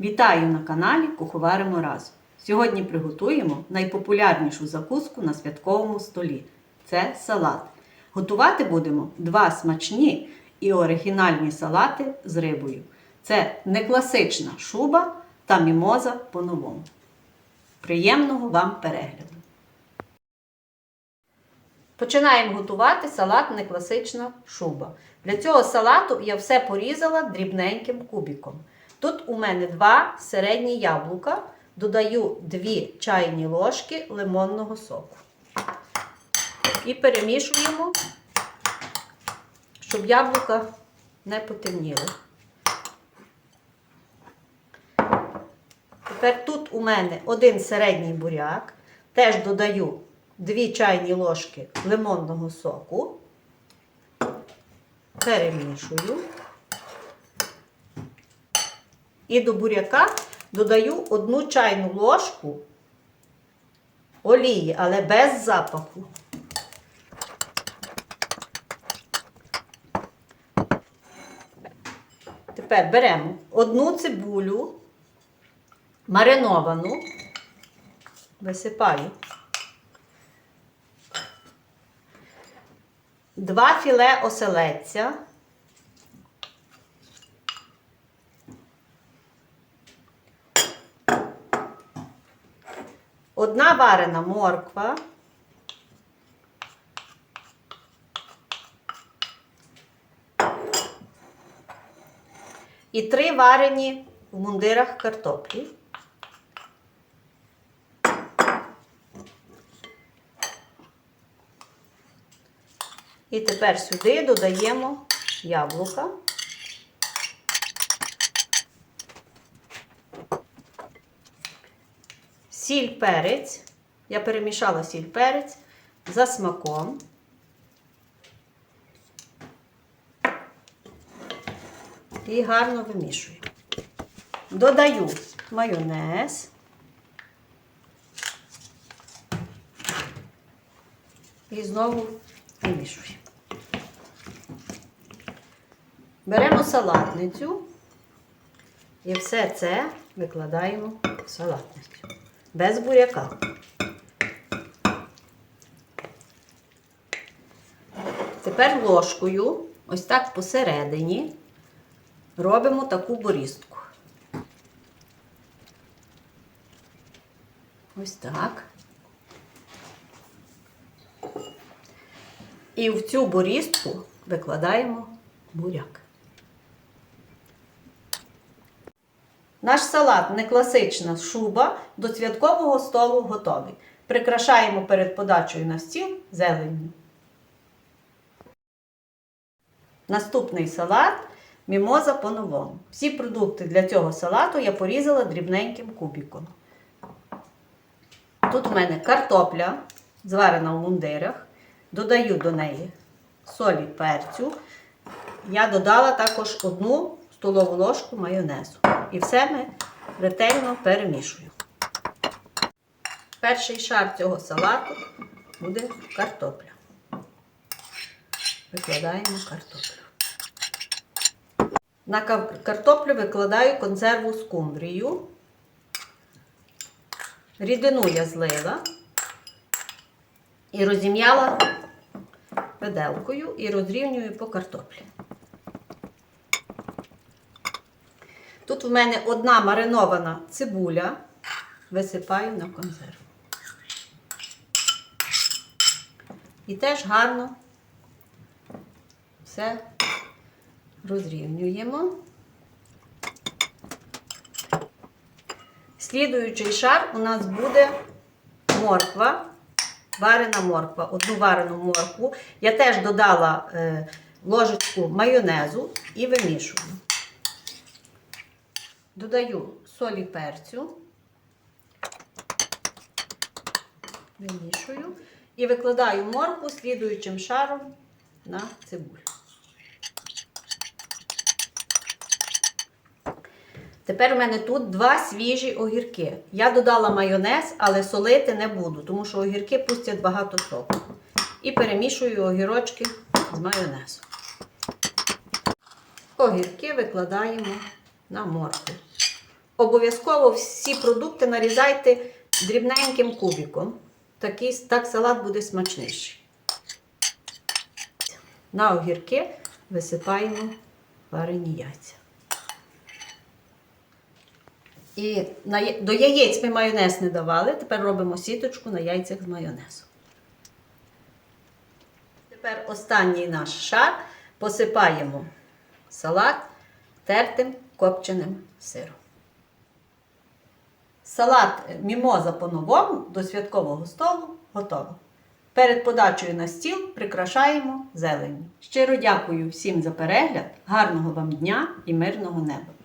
Вітаю на каналі Куховаримо разом. Сьогодні приготуємо найпопулярнішу закуску на святковому столі це салат. Готувати будемо два смачні і оригінальні салати з рибою. Це не класична шуба та мімоза по-новому. Приємного вам перегляду! Починаємо готувати салат некласична шуба. Для цього салату я все порізала дрібненьким кубиком. Тут у мене два середні яблука. Додаю 2 чайні ложки лимонного соку. І перемішуємо, щоб яблука не потемніли. Тепер тут у мене один середній буряк. Теж додаю 2 чайні ложки лимонного соку. Перемішую. І до буряка додаю одну чайну ложку олії, але без запаху. Тепер беремо одну цибулю, мариновану, висипаю. Два філе оселедця. Одна варена морква. І три варені в мундирах картоплі. І тепер сюди додаємо яблука. Сіль перець. Я перемішала сіль перець за смаком. І гарно вимішую. Додаю майонез. І знову вимішую. Беремо салатницю і все це викладаємо в салатницю. Без буряка. Тепер ложкою, ось так посередині, робимо таку борістку. Ось так. І в цю борістку викладаємо буряк. Наш салат не класична шуба до святкового столу готовий. Прикрашаємо перед подачею на стіл зеленню. Наступний салат мімоза по-новому. Всі продукти для цього салату я порізала дрібненьким кубиком. Тут у мене картопля, зварена в мундирах. Додаю до неї солі перцю. Я додала також одну столову ложку майонезу. І все ми ретельно перемішую. Перший шар цього салату буде картопля. Викладаємо картоплю. На картоплю викладаю консерву скумбрію. Рідину я злила і розім'яла виделкою і розрівнюю по картоплі. Тут в мене одна маринована цибуля, висипаю на консерву. І теж гарно все розрівнюємо. Слідуючий шар у нас буде морква, варена морква, одну варену моркву. Я теж додала е, ложечку майонезу і вимішую. Додаю солі перцю, вимішую і викладаю моркву слідуючим шаром на цибулю. Тепер у мене тут два свіжі огірки. Я додала майонез, але солити не буду, тому що огірки пустять багато соку. І перемішую огірочки з майонезом. Огірки викладаємо на моркву. Обов'язково всі продукти нарізайте дрібненьким кубиком. Такий, так салат буде смачніший. На огірки висипаємо варені яйця. І до яєць ми майонез не давали. Тепер робимо сіточку на яйцях з майонезом. Тепер останній наш шар посипаємо салат тертим копченим сиром. Салат мімоза по-новому до святкового столу готово. Перед подачею на стіл прикрашаємо зелені. Щиро дякую всім за перегляд, гарного вам дня і мирного неба!